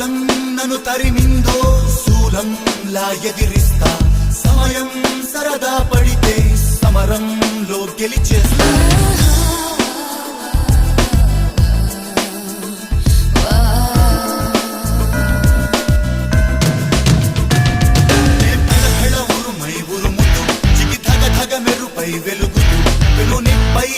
కాలం నన్ను తరిమిందో శూలం లా ఎదిరిస్తా సమయం సరదా పడితే సమరంలో గెలిచేస్తా. వెలుగు వెలునిపై